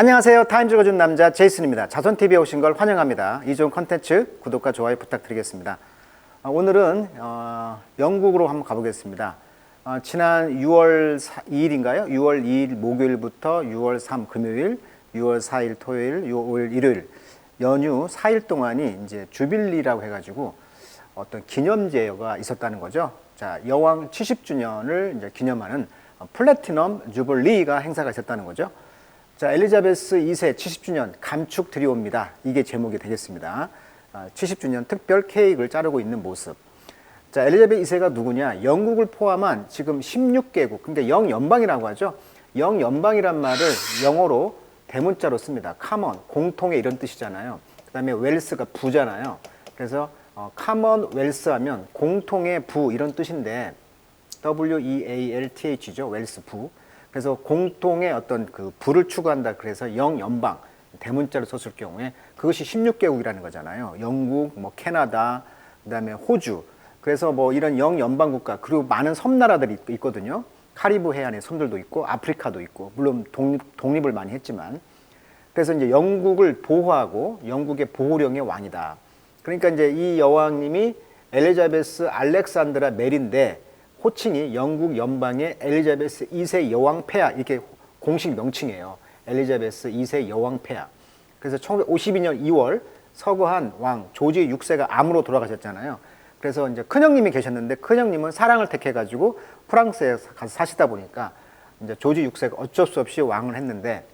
안녕하세요. 타임즈 거준 남자 제이슨입니다. 자손TV에 오신 걸 환영합니다. 이 좋은 컨텐츠 구독과 좋아요 부탁드리겠습니다. 어, 오늘은 어, 영국으로 한번 가보겠습니다. 어, 지난 6월 2일인가요? 6월 2일 목요일부터 6월 3 금요일, 6월 4일 토요일, 6월 5일 일요일 연휴 4일 동안이 이제 주빌리라고 해가지고 어떤 기념제가 있었다는 거죠. 자, 여왕 70주년을 이제 기념하는 어, 플래티넘 주블리가 행사가 있었다는 거죠. 자, 엘리자베스 2세 70주년 감축 드리옵니다. 이게 제목이 되겠습니다. 아, 70주년 특별 케이크를 자르고 있는 모습. 자, 엘리자베스 2세가 누구냐? 영국을 포함한 지금 16개국, 그러니까 영연방이라고 하죠. 영연방이란 말을 영어로 대문자로 씁니다. common, 공통의 이런 뜻이잖아요. 그 다음에 웰스가 부잖아요. 그래서 어, commonwealth 하면 공통의 부 이런 뜻인데 W-E-A-L-T-H죠. 웰스 부. 그래서 공통의 어떤 그 부를 추구한다. 그래서 영연방 대문자로 썼을 경우에 그것이 16개국이라는 거잖아요. 영국, 뭐 캐나다, 그다음에 호주. 그래서 뭐 이런 영연방 국가 그리고 많은 섬나라들이 있- 있거든요. 카리브 해안의 섬들도 있고 아프리카도 있고 물론 독립, 독립을 많이 했지만 그래서 이제 영국을 보호하고 영국의 보호령의 왕이다. 그러니까 이제 이 여왕님이 엘리자베스 알렉산드라 메리인데 호칭이 영국 연방의 엘리자베스 2세 여왕 폐하 이렇게 공식 명칭이에요. 엘리자베스 2세 여왕 폐하. 그래서 1952년 2월 서거한 왕 조지 6세가 암으로 돌아가셨잖아요. 그래서 이제 큰형님이 계셨는데 큰형님은 사랑을 택해가지고 프랑스에 가서 사시다 보니까 이제 조지 6세가 어쩔 수 없이 왕을 했는데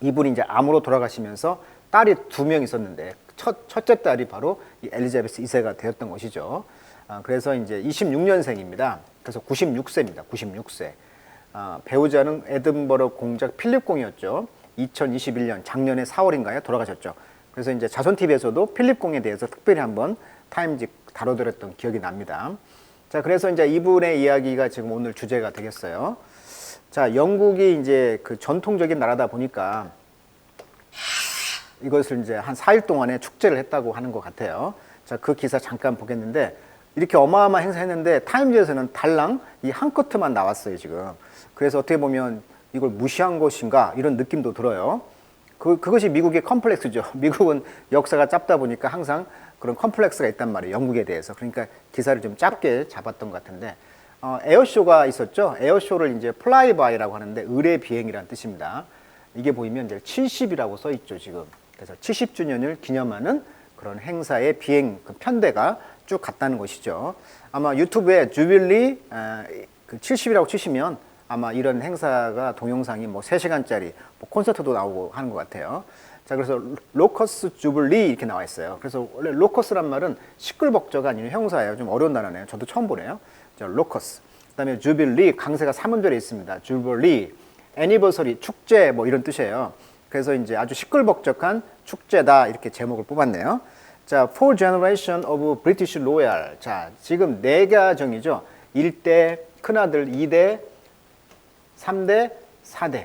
이분이 이제 암으로 돌아가시면서 딸이 두 명 있었는데 첫, 첫째 딸이 바로 이 엘리자베스 2세가 되었던 것이죠. 아, 그래서 이제 26년생입니다. 그래서 96세입니다. 96세. 아, 배우자는 에든버러 공작 필립 공이었죠. 2021년 작년에 4월인가요? 돌아가셨죠. 그래서 이제 자손TV에서도 필립 공에 대해서 특별히 한번 타임즈 다뤄드렸던 기억이 납니다. 자, 그래서 이제 이분의 이야기가 지금 오늘 주제가 되겠어요. 자, 영국이 이제 그 전통적인 나라다 보니까 이것을 이제 한 4일 동안에 축제를 했다고 하는 것 같아요. 자, 그 기사 잠깐 보겠는데 이렇게 어마어마한 행사했는데 타임즈에서는 달랑 이 한 커트만 나왔어요, 지금. 그래서 어떻게 보면 이걸 무시한 것인가 이런 느낌도 들어요. 그, 그것이 미국의 컴플렉스죠. 미국은 역사가 짧다 보니까 항상 그런 컴플렉스가 있단 말이에요. 영국에 대해서. 그러니까 기사를 좀 짧게 잡았던 것 같은데 어, 에어쇼가 있었죠. 에어쇼를 이제 플라이바이라고 하는데 의뢰 비행이라는 뜻입니다. 이게 보이면 이제 70이라고 써 있죠, 지금. 그래서 70주년을 기념하는 그런 행사의 비행 그 편대가 쭉 갔다는 것이죠. 아마 유튜브에 주빌리 아, 그 70이라고 치시면 아마 이런 행사가 동영상이 뭐 3시간짜리 뭐 콘서트도 나오고 하는 것 같아요. 자, 그래서 로커스 주블리 이렇게 나와 있어요. 그래서 원래 로커스란 말은 아니라 형사예요. 좀 어려운 단어네요. 저도 처음 보네요. 자, 로커스. 그다음에 주빌리 강세가 3음절에 있습니다. 주블리 애니버서리 축제 뭐 이런 뜻이에요. 그래서 이제 아주 시끌벅적한 축제다 이렇게 제목을 뽑았네요. 자, Four Generation of British Royal. 자, 지금 네 가정이죠. 1대 큰아들, 2대, 3대, 4대.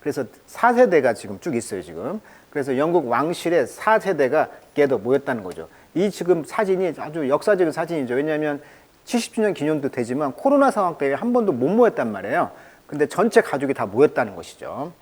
그래서 4세대가 지금 쭉 있어요, 지금. 그래서 영국 왕실의 4세대가 깨도 모였다는 거죠. 이 지금 사진이 아주 역사적인 사진이죠. 왜냐하면 70주년 기념도 되지만 코로나 상황 때문에 한 번도 못 모였단 말이에요. 근데 전체 가족이 다 모였다는 것이죠.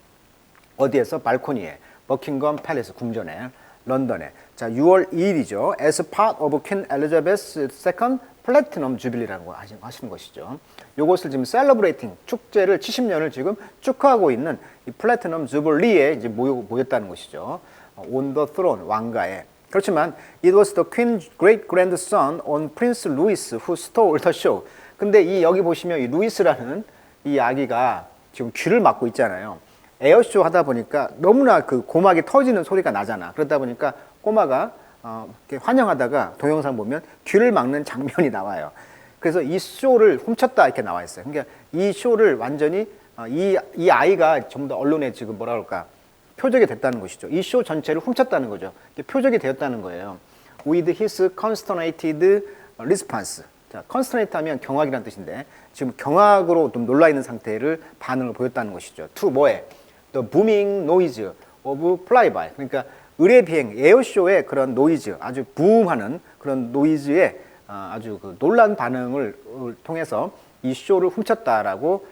어디에서? 발코니에. 버킹엄 팰리스 궁전에. 런던에. 자, 6월 2일이죠. As part of Queen Elizabeth II Platinum Jubilee라는 거 하시- 하시는 것이죠. 요것을 지금 celebrating 축제를 70년을 지금 축하하고 있는 이 플래티넘 주블리에 이제 모였다는 것이죠. 어, on the throne 왕가에. 그렇지만 it was the queen's great grandson on Prince Louis who stole the show. 근데 이 여기 보시면 이 루이스라는 이 아기가 지금 귀를 막고 있잖아요. 에어쇼 하다 보니까 너무나 그 고막이 터지는 소리가 나잖아. 그러다 보니까 꼬마가 어, 환영하다가 동영상 보면 귀를 막는 장면이 나와요. 그래서 이 쇼를 훔쳤다 이렇게 나와 있어요. 그러니까 이 쇼를 완전히 어, 이, 이 아이가 전부 다 언론에 지금 뭐라 그럴까 표적이 됐다는 것이죠. 이 쇼 전체를 훔쳤다는 거죠. 표적이 되었다는 거예요. With his consternated response. 자, consternate 하면 경악이라는 뜻인데 지금 경악으로 좀 놀라 있는 상태를 반응을 보였다는 것이죠. to 뭐에? The booming noise of flyby. 그러니까 의뢰 비행 에어쇼의 그런 노이즈, 아주 부음하는 그런 노이즈에 아, 아주 그 놀란 반응을 통해서 이 쇼를 훔쳤다라고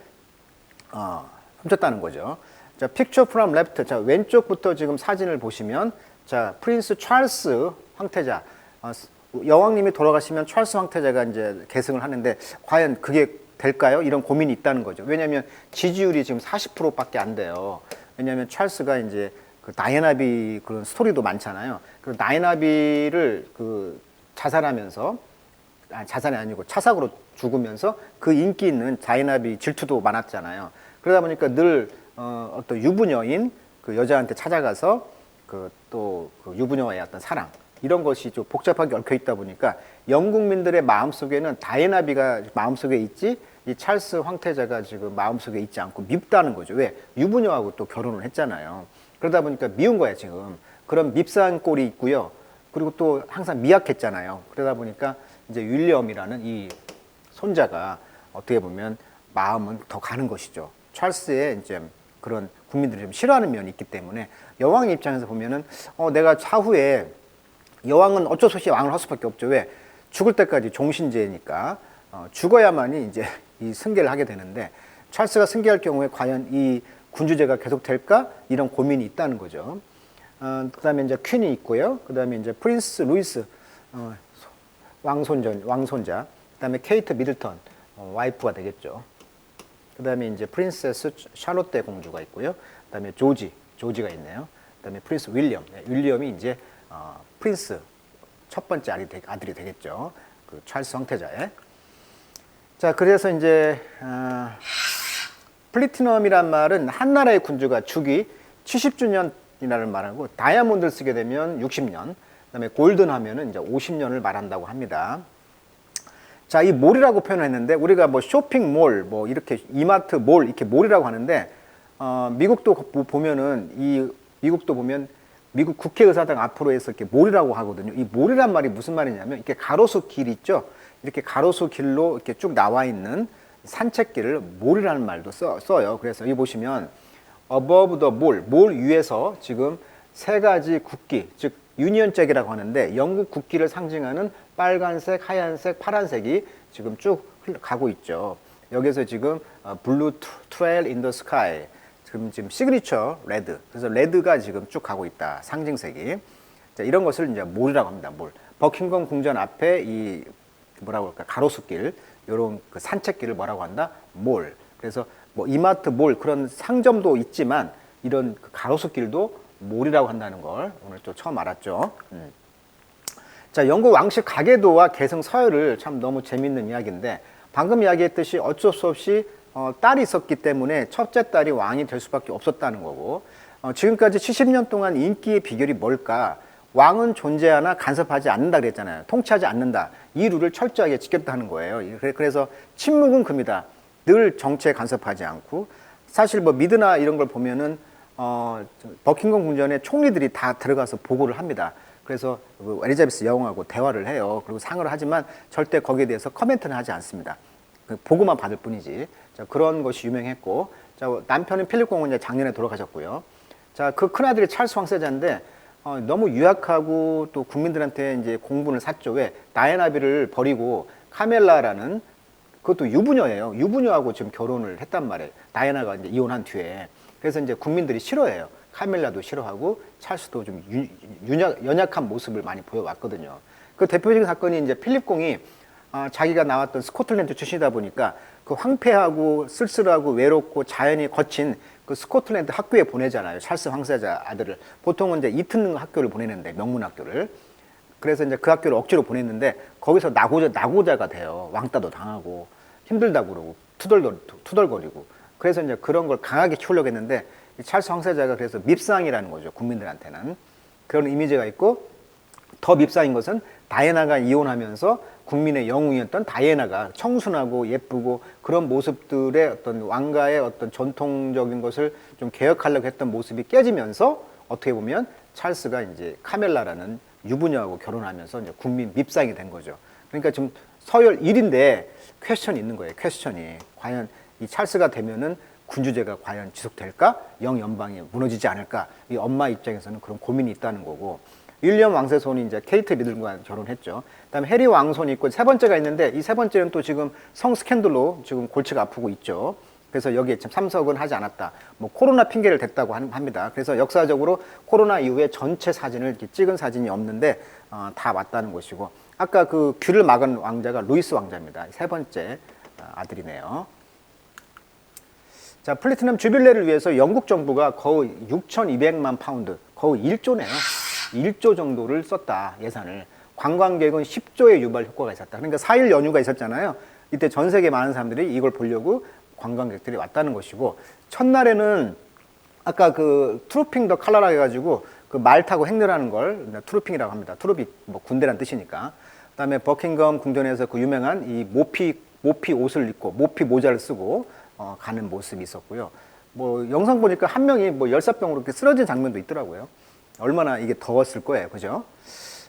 어, 훔쳤다는 거죠. 자, picture from left. 자, 왼쪽부터 지금 사진을 보시면 자, 프린스 찰스 황태자. 어, 여왕님이 돌아가시면 찰스 황태자가 이제 계승을 하는데 과연 그게 될까요? 이런 고민이 있다는 거죠. 왜냐하면 지지율이 지금 40%밖에 안 돼요. 왜냐하면 찰스가 이제 그 다이애나비 그런 스토리도 많잖아요. 그 다이애나비를 그 자살하면서 아, 자살이 아니고 차삭으로 죽으면서 그 인기 있는 다이애나비 질투도 많았잖아요. 그러다 보니까 늘 어, 어떤 유부녀인 그 여자한테 찾아가서 그 또 그 유부녀와의 어떤 사랑 이런 것이 좀 복잡하게 얽혀 있다 보니까 영국민들의 마음 속에는 다이애나비가 마음 속에 있지 이 찰스 황태자가 지금 마음 속에 있지 않고 밉다는 거죠. 왜 유부녀하고 또 결혼을 했잖아요. 그러다 보니까 미운 거야 지금. 그런 밉상 꼴이 있고요. 그리고 또 항상 미약했잖아요. 그러다 보니까 이제 윌리엄이라는 이 손자가 어떻게 보면 마음은 더 가는 것이죠. 찰스의 이제 그런 국민들이 좀 싫어하는 면이 있기 때문에 여왕 입장에서 보면은 어 내가 차후에 여왕은 어쩔 수 없이 왕을 할 수밖에 없죠. 왜 죽을 때까지 종신제니까 어, 죽어야만이 이제 이 승계를 하게 되는데 찰스가 승계할 경우에 과연 이 군주제가 계속 될까 이런 고민이 있다는 거죠. 어, 그다음에 이제 퀸이 있고요. 그다음에 이제 프린스 루이스 어, 왕손전 왕손자. 그다음에 케이트 미들턴 어, 와이프가 되겠죠. 그다음에 이제 프린세스 샬롯테 공주가 있고요. 그다음에 조지 조지가 있네요. 그다음에 프린스 윌리엄 네, 윌리엄이 이제 어, 프린스 첫 번째 아들이, 되, 아들이 되겠죠. 그 찰스 황태자의. 자 그래서 이제 어, 플리티넘이란 말은 한 나라의 군주가 주기 70주년이라는 말하고 다이아몬드를 쓰게 되면 60년, 그다음에 골든 하면은 이제 50년을 말한다고 합니다. 자, 이 몰이라고 표현했는데 우리가 뭐 쇼핑몰, 뭐 이렇게 이마트 몰 이렇게 몰이라고 하는데 어, 미국도 보- 보면은 이 미국도 보면 미국 국회의사당 앞으로 해서 이렇게 몰이라고 하거든요. 이 몰이란 말이 무슨 말이냐면 이렇게 가로수 길 있죠. 이렇게 가로수 길로 이렇게 쭉 나와 있는 산책길을 몰이라는 말도 써, 써요. 그래서 여기 보시면 above the mall, 몰 위에서 지금 세 가지 국기, 즉 유니언잭이라고 하는데 영국 국기를 상징하는 빨간색, 하얀색, 파란색이 지금 쭉 가고 있죠. 여기서 지금 블루 트레일 인 더 스카이 지금 지금 시그니처 레드. 그래서 레드가 지금 쭉 가고 있다. 상징색이. 자, 이런 것을 이제 몰이라고 합니다. 몰. 버킹엄 궁전 앞에 이 뭐라고 할까 가로수길 이런 그 산책길을 뭐라고 한다? 몰. 그래서 뭐 이마트 몰 그런 상점도 있지만 이런 그 가로수길도 몰이라고 한다는 걸 오늘 또 처음 알았죠. 음. 자, 영국 왕실 가계도와 계승 서열을 참 너무 재밌는 이야기인데 방금 이야기했듯이 어쩔 수 없이 어, 딸이 있었기 때문에 첫째 딸이 왕이 될 수밖에 없었다는 거고 어, 지금까지 70년 동안 인기의 비결이 뭘까? 왕은 존재하나 간섭하지 않는다 그랬잖아요. 통치하지 않는다. 이 룰을 철저하게 지켰다는 거예요. 그래- 그래서 침묵은 금이다. 늘 정치에 간섭하지 않고 사실 뭐 미드나 이런 걸 보면은 어, 저 버킹엄 궁전에 총리들이 다 들어가서 보고를 합니다. 그래서 그 엘리자베스 여왕하고 대화를 해요. 그리고 상을 하지만 절대 거기에 대해서 커멘트는 하지 않습니다. 그 보고만 받을 뿐이지. 자, 그런 것이 유명했고, 자, 남편은 필립 공은 이제 작년에 돌아가셨고요. 자, 그 큰아들이 찰스 황세자인데, 어, 너무 유약하고 또 국민들한테 이제 공분을 샀죠. 왜? 다이애나비를 버리고 카멜라라는 그것도 유부녀예요. 유부녀하고 지금 결혼을 했단 말이에요. 다이애나가 이제 이혼한 뒤에. 그래서 이제 국민들이 싫어해요. 카멜라도 싫어하고 찰스도 좀 유, 윤약, 연약한 모습을 많이 보여왔거든요. 그 대표적인 사건이 이제 필립 공이 아, 자기가 나왔던 스코틀랜드 출신이다 보니까 그 황폐하고 쓸쓸하고 외롭고 자연이 거친 그 스코틀랜드 학교에 보내잖아요. 찰스 황세자 아들을. 보통은 이제 이튼 학교를 보내는데 명문 학교를. 그래서 이제 그 학교를 억지로 보냈는데 거기서 나고자 나고자가 돼요. 왕따도 당하고 힘들다고 그러고 투덜거리, 투덜거리고. 그래서 이제 그런 걸 강하게 키우려고 했는데 이 찰스 황세자가 그래서 밉상이라는 거죠. 국민들한테는. 그런 이미지가 있고 더 밉상인 것은 다이애나가 이혼하면서 국민의 영웅이었던 다이애나가 청순하고 예쁘고 그런 모습들의 어떤 왕가의 어떤 전통적인 것을 좀 개혁하려고 했던 모습이 깨지면서 어떻게 보면 찰스가 이제 카멜라라는 유부녀하고 결혼하면서 이제 국민 밉상이 된 거죠. 그러니까 지금 서열 1인데 퀘스천이 있는 거예요. 퀘스천이 과연 이 찰스가 되면은 군주제가 과연 지속될까? 영 연방이 무너지지 않을까? 이 엄마 입장에서는 그런 고민이 있다는 거고 윌리엄 왕세 손이 이제 케이트 미들과 결혼했죠. 그다음에 해리 왕손이 있고 세 번째가 있는데 이 세 번째는 또 지금 성 스캔들로 지금 골치가 아프고 있죠. 그래서 여기에 지금 참석은 하지 않았다. 뭐 코로나 핑계를 댔다고 한- 합니다. 그래서 역사적으로 코로나 이후에 전체 사진을 이렇게 찍은 사진이 없는데 어, 다 왔다는 것이고 아까 그 귀를 막은 왕자가 루이스 왕자입니다. 세 번째 어, 아들이네요. 자, 플래티넘 주빌레를 위해서 영국 정부가 거의 6,200만 파운드, 거의 1조네요. 1조 정도를 썼다, 예산을. 관광객은 10조의 유발 효과가 있었다. 그러니까 4일 연휴가 있었잖아요. 이때 전 세계 많은 사람들이 이걸 보려고 관광객들이 왔다는 것이고, 첫날에는 아까 그 트루핑 더 칼라라 해가지고 그 말 타고 행렬하는 걸 트루핑이라고 합니다. 트루비 뭐 군대란 뜻이니까. 그다음에 버킹엄 궁전에서 그 유명한 이 모피 모피 옷을 입고 모피 모자를 쓰고 어, 가는 모습이 있었고요. 뭐 영상 보니까 한 명이 뭐 열사병으로 이렇게 쓰러진 장면도 있더라고요. 얼마나 이게 더웠을 거예요, 그죠?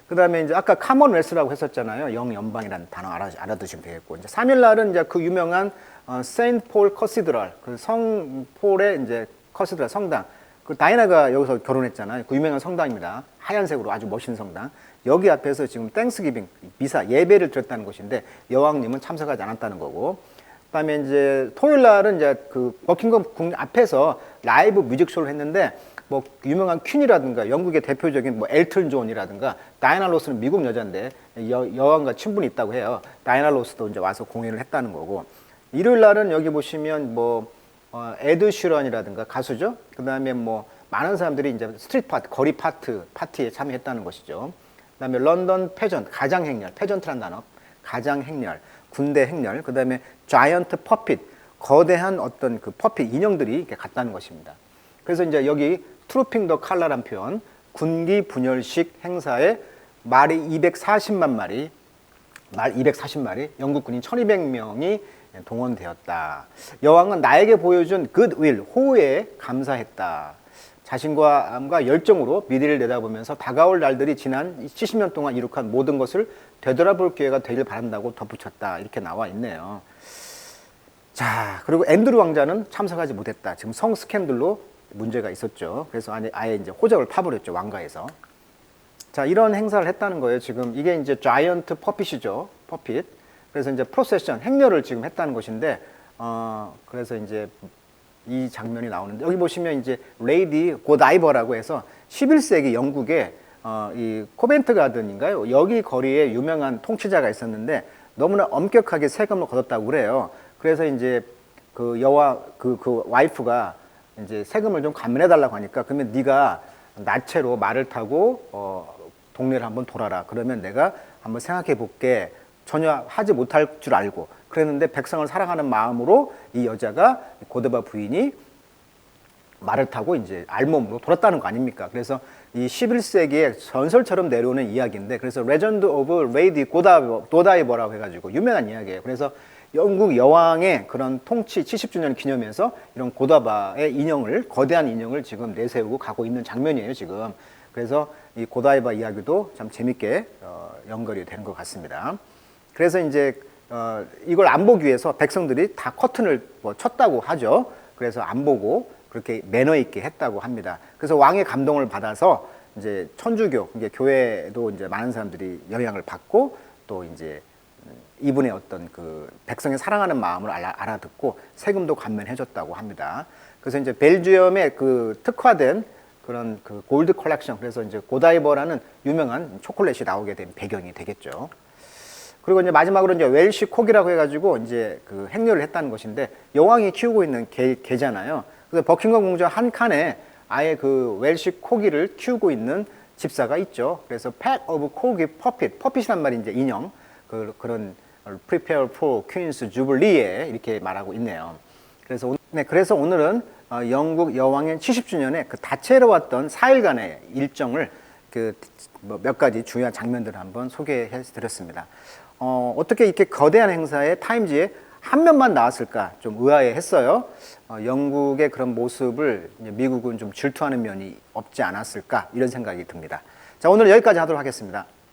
그 다음에 이제 아까 카먼웰스라고 했었잖아요. 영연방이라는 단어 알아, 알아두시면 되겠고 이제 3일 날은 이제 그 유명한 어, 세인트 폴 커시드럴 그 성폴의 이제 커시드럴 성당 그 다이나가 여기서 결혼했잖아요. 그 유명한 성당입니다. 하얀색으로 아주 멋있는 성당. 여기 앞에서 지금 땡스기빙 미사 예배를 드렸다는 곳인데 여왕님은 참석하지 않았다는 거고. 그 다음에 이제 토요일 날은 이제 그 버킹엄 궁 앞에서 라이브 뮤직쇼를 했는데 뭐 유명한 퀸이라든가 영국의 대표적인 뭐 엘튼 존이라든가 다이나 로스는 미국 여자인데 여, 여왕과 친분이 있다고 해요. 다이나 로스도 이제 와서 공연을 했다는 거고. 일요일 날은 여기 보시면 뭐 어, 에드 슈런이라든가 가수죠. 그 다음에 뭐 많은 사람들이 이제 스트리트 파티, 거리 파트 파티에 참여했다는 것이죠. 그 다음에 런던 패전 가장 행렬, 패전트란 단어, 가장 행렬, 군대 행렬, 그 다음에 자이언트 퍼핏, 거대한 어떤 그 퍼핏 인형들이 이렇게 갔다는 것입니다. 그래서 이제 여기 트루핑 더 칼라란 표현, 군기 분열식 행사에 말이 240만 마리, 말 240마리, 영국 군인 1200명이 동원되었다. 여왕은 나에게 보여준 굿윌, 호에 감사했다. 자신과 암과 열정으로 미래를 내다보면서 다가올 날들이 지난 70년 동안 이룩한 모든 것을 되돌아볼 기회가 되길 바란다고 덧붙였다. 이렇게 나와 있네요. 자, 그리고 앤드루 왕자는 참석하지 못했다. 지금 성 스캔들로 문제가 있었죠. 그래서 아예, 아예 이제 호적을 파버렸죠. 왕가에서. 자, 이런 행사를 했다는 거예요. 지금 이게 이제 자이언트 퍼핏이죠. 퍼핏. 그래서 이제 프로세션, 행렬을 지금 했다는 것인데, 어, 그래서 이제 이 장면이 나오는데, 여기 보시면 이제 레이디 고다이버라고 해서 11세기 영국에 어, 이 코벤트 가든인가요? 여기 거리에 유명한 통치자가 있었는데 너무나 엄격하게 세금을 걷었다고 그래요. 그래서 이제 그 여와 그, 그 와이프가 이제 세금을 좀 감면해 달라고 하니까 그러면 네가 나체로 말을 타고 어, 동네를 한번 돌아라. 그러면 내가 한번 생각해 볼게. 전혀 하지 못할 줄 알고 그랬는데 백성을 사랑하는 마음으로 이 여자가 고데바 부인이 말을 타고 이제 알몸으로 돌았다는 거 아닙니까? 그래서 이 11세기에 전설처럼 내려오는 이야기인데 그래서 레전드 오브 레이디 고다이버, 도다이버라고 해가지고 유명한 이야기예요. 그래서 영국 여왕의 그런 통치 70주년 기념해서 이런 고다바의 인형을 거대한 인형을 지금 내세우고 가고 있는 장면이에요 지금. 그래서 이 고다이바 이야기도 참 재밌게 어, 연결이 되는 것 같습니다. 그래서 이제 어, 이걸 안 보기 위해서 백성들이 다 커튼을 뭐 쳤다고 하죠. 그래서 안 보고 그렇게 매너 있게 했다고 합니다. 그래서 왕의 감동을 받아서 이제 천주교, 이게 교회도 이제 많은 사람들이 영향을 받고 또 이제 이분의 어떤 그 백성의 사랑하는 마음을 알아, 알아 듣고 세금도 감면해줬다고 합니다. 그래서 이제 벨지엄의 그 특화된 그런 그 골드 컬렉션, 그래서 이제 고다이버라는 유명한 초콜릿이 나오게 된 배경이 되겠죠. 그리고 이제 마지막으로 이제 웰시 콕이라고 해가지고 이제 그 행렬을 했다는 것인데 여왕이 키우고 있는 개, 개잖아요. 그래서 버킹엄 궁전 한 칸에 아예 그 웰시 코기를 키우고 있는 집사가 있죠. 그래서 팩 오브 코기 퍼핏, 퍼핏이란 말이 이제 인형 그, 그런 prepare for Queen's Jubilee에 이렇게 말하고 있네요. 그래서 오늘, 네, 그래서 오늘은 어, 영국 여왕의 70주년에 그 다채로웠던 4일간의 일정을 그 몇 가지 중요한 장면들을 한번 소개해 드렸습니다. 어, 어떻게 이렇게 거대한 행사에 타임지에 한 면만 나왔을까 좀 의아해 했어요. 어, 영국의 그런 모습을 미국은 좀 질투하는 면이 없지 않았을까 이런 생각이 듭니다. 자, 오늘 여기까지 하도록 하겠습니다.